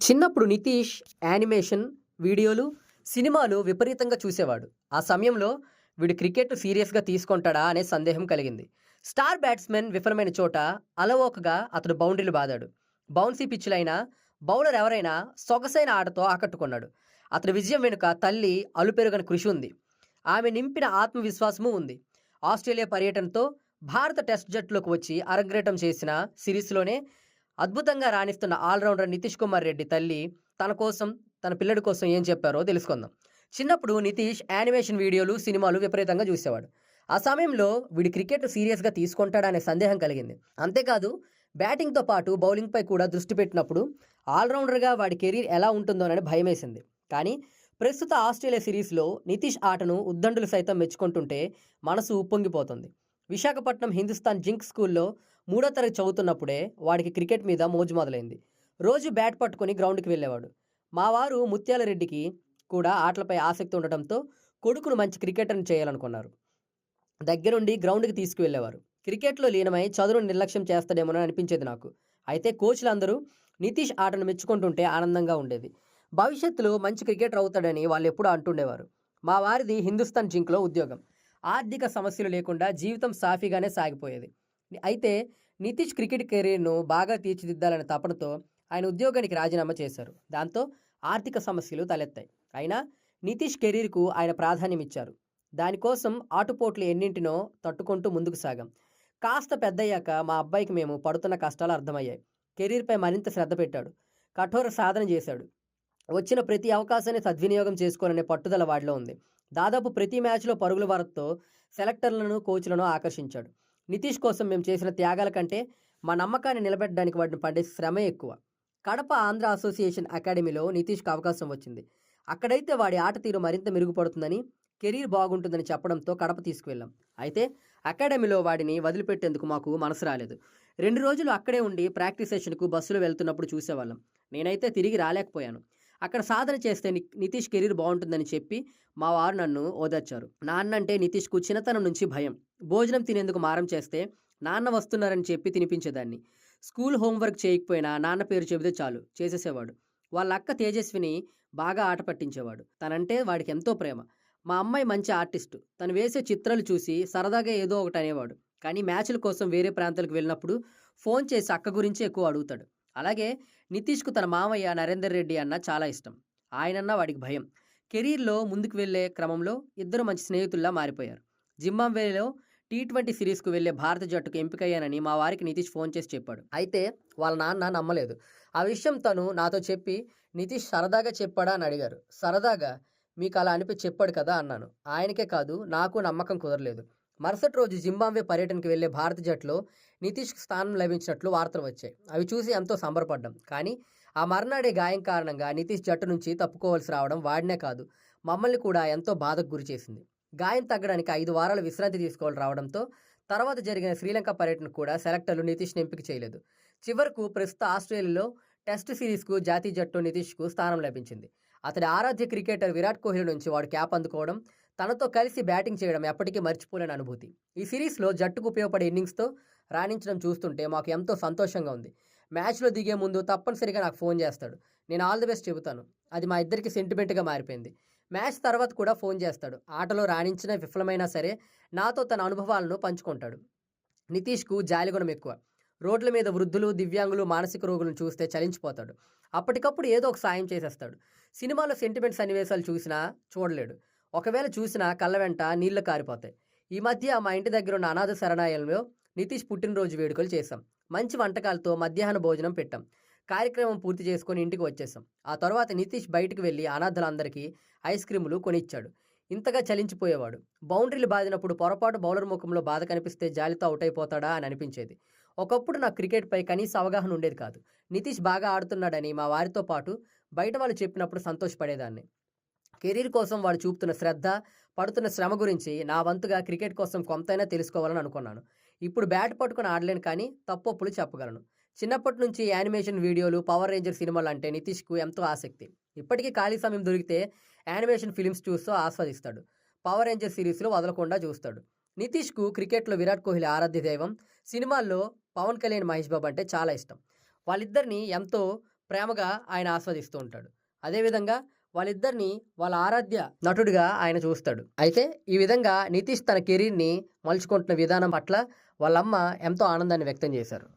చిన్నప్పుడు నితీష్ యానిమేషన్ వీడియోలు సినిమాలు విపరీతంగా చూసేవాడు. ఆ సమయంలో వీడు క్రికెట్ సీరియస్గా తీసుకుంటాడా అనే సందేహం కలిగింది. స్టార్ బ్యాట్స్మెన్ విఫలమైన చోట అలవోకగా అతడు బౌండరీలు బాదాడు. బౌన్సీ పిచ్చులైనా బౌలర్ ఎవరైనా సొగసైన ఆటతో ఆకట్టుకున్నాడు. అతడి విజయం వెనుక తల్లి అలుపెరుగని కృషి ఉంది. ఆమె నింపిన ఆత్మవిశ్వాసము ఉంది. ఆస్ట్రేలియా పర్యటనతో భారత టెస్ట్ జట్టులోకి వచ్చి అరంగేటం చేసిన సిరీస్లోనే అద్భుతంగా రాణిస్తున్న ఆల్రౌండర్ నితీష్ కుమార్ రెడ్డి తల్లి తన కోసం తన పిల్లడి కోసం ఏం చెప్పారో తెలుసుకుందాం. చిన్నప్పుడు నితీష్ యానిమేషన్ వీడియోలు సినిమాలు విపరీతంగా చూసేవాడు. ఆ సమయంలో వీడి క్రికెట్ సీరియస్గా తీసుకుంటాడనే సందేహం కలిగింది. అంతేకాదు బ్యాటింగ్తో పాటు బౌలింగ్పై కూడా దృష్టి పెట్టినప్పుడు ఆల్రౌండర్గా వాడి కెరీర్ ఎలా ఉంటుందోనని భయమేసింది. కానీ ప్రస్తుత ఆస్ట్రేలియా సిరీస్లో నితీష్ ఆటను ఉద్దండులు సైతం మెచ్చుకుంటుంటే మనసు ఉప్పొంగిపోతుంది. విశాఖపట్నం హిందుస్థాన్ జింక్ స్కూల్లో మూడో తరగతి చదువుతున్నప్పుడే వాడికి క్రికెట్ మీద మోజు మొదలైంది. రోజు బ్యాట్ పట్టుకొని గ్రౌండ్కి వెళ్ళేవాడు. మా వారు ముత్యాల రెడ్డికి కూడా ఆటలపై ఆసక్తి ఉండటంతో కొడుకును మంచి క్రికెటర్ని చేయాలనుకున్నారు. దగ్గరుండి గ్రౌండ్కి తీసుకువెళ్ళేవారు. క్రికెట్లో లీనమై చదువును నిర్లక్ష్యం చేస్తాడేమోనని అనిపించేది నాకు. అయితే కోచ్లందరూ నితీష్ ఆటను మెచ్చుకుంటుంటే ఆనందంగా ఉండేది. భవిష్యత్తులో మంచి క్రికెటర్ అవుతాడని వాళ్ళు ఎప్పుడూ అంటుండేవారు. మా వారిది హిందుస్థాన్ జింక్లో ఉద్యోగం. ఆర్థిక సమస్యలు లేకుండా జీవితం సాఫీగానే సాగిపోయేది. అయితే నితీష్ క్రికెట్ కెరీర్ను బాగా తీర్చిదిద్దాలనే తపనతో ఆయన ఉద్యోగానికి రాజీనామా చేశారు. దాంతో ఆర్థిక సమస్యలు తలెత్తాయి. అయినా నితీష్ కెరీర్కు ఆయన ప్రాధాన్యం ఇచ్చారు దానికోసం ఆటుపోట్లు ఎన్నింటినో తట్టుకుంటూ ముందుకు సాగాం. కాస్త పెద్దయ్యాక మా అబ్బాయికి మేము పడుతున్న కష్టాలు అర్థమయ్యాయి. కెరీర్పై మరింత శ్రద్ధ పెట్టాడు. కఠోర సాధన చేశాడు. వచ్చిన ప్రతి అవకాశాన్ని సద్వినియోగం చేసుకోవాలనే పట్టుదల వాడిలో ఉంది. దాదాపు ప్రతి మ్యాచ్లో పరుగుల వరతో సెలెక్టర్లను కోచ్లను ఆకర్షించాడు. నితీష్ కోసం మేము చేసిన త్యాగాల కంటే మా నమ్మకాన్ని నిలబెట్టడానికి వాడిని పడే శ్రమ ఎక్కువ. కడప ఆంధ్ర అసోసియేషన్ అకాడమీలో నితీష్కు అవకాశం వచ్చింది. అక్కడైతే వాడి ఆట తీరు మరింత మెరుగుపడుతుందని కెరీర్ బాగుంటుందని చెప్పడంతో కడప తీసుకువెళ్ళాం. అయితే అకాడమీలో వాడిని వదిలిపెట్టేందుకు మాకు మనసు రాలేదు. రెండు రోజులు అక్కడే ఉండి ప్రాక్టీస్ సెషన్కు బస్సులో వెళ్తున్నప్పుడు చూసేవాళ్ళం. నేనైతే తిరిగి రాలేకపోయాను. అక్కడ సాధన చేస్తే ని- నితీష్ కెరీర్ బాగుంటుందని చెప్పి మా వారు నన్ను ఓదార్చారు. నాన్న అంటే నితీష్కు చిన్నతనం నుంచి భయం. భోజనం తినేందుకు మారం చేస్తే నాన్న వస్తున్నారని చెప్పి తినిపించేదాన్ని. స్కూల్ హోంవర్క్ చేయకపోయినా నాన్న పేరు చెబితే చాలు చేసేసేవాడు. వాళ్ళ అక్క తేజస్విని బాగా ఆట పట్టించేవాడు. తనంటే వాడికి ఎంతో ప్రేమ. మా అమ్మాయి మంచి ఆర్టిస్టు. తను వేసే చిత్రాలు చూసి సరదాగా ఏదో ఒకటి అనేవాడు. కానీ మ్యాచ్ల కోసం వేరే ప్రాంతాలకు వెళ్ళినప్పుడు ఫోన్ చేసి అక్క గురించి ఎక్కువ అడుగుతాడు. అలాగే నితీష్కు తన మామయ్య నరేందర్ రెడ్డి అన్న చాలా ఇష్టం. ఆయనన్న వాడికి భయం. కెరీర్లో ముందుకు వెళ్ళే క్రమంలో ఇద్దరు మంచి స్నేహితుల్లా మారిపోయారు. జింబాబ్వేలో టీ ట్వంటీ సిరీస్కు వెళ్ళే భారత జట్టుకు ఎంపికయ్యానని మా వారికి నితీష్ ఫోన్ చేసి చెప్పాడు. అయితే వాళ్ళ నాన్న నమ్మలేదు. ఆ విషయం తను నాతో చెప్పి నితీష్ సరదాగా చెప్పాడా? అని అడిగారు. సరదాగా? మీకు అలా అనిపి చెప్పాడు కదా అన్నాను. ఆయనకే కాదు నాకు నమ్మకం కుదరలేదు. మరుసటి రోజు జింబాబ్వే పర్యటనకు వెళ్ళే భారత జట్టులో నితీష్కు స్థానం లభించినట్లు వార్తలు వచ్చాయి. అవి చూసి ఎంతో సంబరపడ్డాం. కానీ ఆ మర్నాడే గాయం కారణంగా నితీష్ జట్టు నుంచి తప్పుకోవాల్సి రావడం వాడినే కాదు మమ్మల్ని కూడా ఎంతో బాధకు గురి చేసింది. గాయం తగ్గడానికి ఐదు వారాలు విశ్రాంతి తీసుకోవాలి రావడంతో తర్వాత జరిగిన శ్రీలంక పర్యటనకు కూడా సెలెక్టర్లు నితీష్ని ఎంపిక చేయలేదు. చివరకు ప్రస్తుత ఆస్ట్రేలియాలో టెస్ట్ సిరీస్కు జాతీయ జట్టు నితీష్కు స్థానం లభించింది. అతడి ఆరాధ్య క్రికెటర్ విరాట్ కోహ్లీ నుంచి వాడు క్యాప్ అందుకోవడం తనతో కలిసి బ్యాటింగ్ చేయడం ఎప్పటికీ మర్చిపోలేని అనుభూతి. ఈ సిరీస్లో జట్టుకు ఉపయోగపడే ఇన్నింగ్స్తో రాణించడం చూస్తుంటే మాకు ఎంతో సంతోషంగా ఉంది. మ్యాచ్లో దిగే ముందు తప్పనిసరిగా నాకు ఫోన్ చేస్తాడు. నేను ఆల్ ది బెస్ట్ చెబుతాను. అది మా ఇద్దరికి సెంటిమెంట్గా మారిపోయింది. మ్యాచ్ తర్వాత కూడా ఫోన్ చేస్తాడు. ఆటలో రాణించిన విఫలమైనా సరే నాతో తన అనుభవాలను పంచుకుంటాడు. నితీష్కు జాలిగుణం ఎక్కువ. రోడ్ల మీద వృద్ధులు దివ్యాంగులు మానసిక రోగులను చూస్తే చలించిపోతాడు. అప్పటికప్పుడు ఏదో ఒక సాయం చేసేస్తాడు. సినిమాలో సెంటిమెంట్ సన్నివేశాలు చూసినా చూడలేడు. ఒకవేళ చూసినా కళ్ళ వెంట నీళ్ళు కారిపోతాయి. ఈ మధ్య మా ఇంటి దగ్గర ఉన్న అనాథ శరణాలయంలో నితీష్ పుట్టినరోజు వేడుకలు చేశాం. మంచి వంటకాలతో మధ్యాహ్న భోజనం పెట్టాం. కార్యక్రమం పూర్తి చేసుకొని ఇంటికి వచ్చేసాం ఆ తర్వాత నితీష్ బయటకు వెళ్ళి అనాథలందరికీ ఐస్ క్రీములు కొనిచ్చాడు. ఇంతగా చలించిపోయేవాడు. బౌండరీలు బాదినప్పుడు పొరపాటు బౌలర్ ముఖంలో బాధ కనిపిస్తే జాలితో అవుట్ అయిపోతాడా అని అనిపించేది. ఒకప్పుడు నాకు క్రికెట్పై కనీస అవగాహన ఉండేది కాదు. నితీష్ బాగా ఆడుతున్నాడని మా వారితో పాటు బయట వాళ్ళు చెప్పినప్పుడు సంతోషపడేదాన్ని. కెరీర్ కోసం వాడు చూపుతున్న శ్రద్ధ పడుతున్న శ్రమ గురించి నా వంతుగా క్రికెట్ కోసం కొంతైనా తెలుసుకోవాలని అనుకున్నాను. ఇప్పుడు బ్యాట్ పట్టుకొని ఆడలేను కానీ తప్పొప్పులు చెప్పగలను. చిన్నప్పటి నుంచి యానిమేషన్ వీడియోలు పవర్ రేంజర్ సినిమాలు అంటే నితీష్కు ఎంతో ఆసక్తి. ఇప్పటికీ ఖాళీ సమయం దొరికితే యానిమేషన్ ఫిలిమ్స్ చూస్తూ ఆస్వాదిస్తాడు. పవర్ రేంజర్ సిరీస్లో వదలకుండా చూస్తాడు. నితీష్కు క్రికెట్లో విరాట్ కోహ్లీ ఆరాధ్య దైవం. సినిమాల్లో పవన్ కళ్యాణ్ మహేష్ బాబు అంటే చాలా ఇష్టం. వాళ్ళిద్దరిని ఎంతో ప్రేమగా ఆయన ఆస్వాదిస్తూ ఉంటాడు. అదేవిధంగా వాళ్ళిద్దరిని వాళ్ళ ఆరాధ్య నటుడిగా ఆయన చూస్తాడు. అయితే ఈ విధంగా నితీష్ తన కెరీర్ని మలుచుకుంటున్న విధానం పట్ల వాళ్ళమ్మ ఎంతో ఆనందాన్ని వ్యక్తం చేశారు.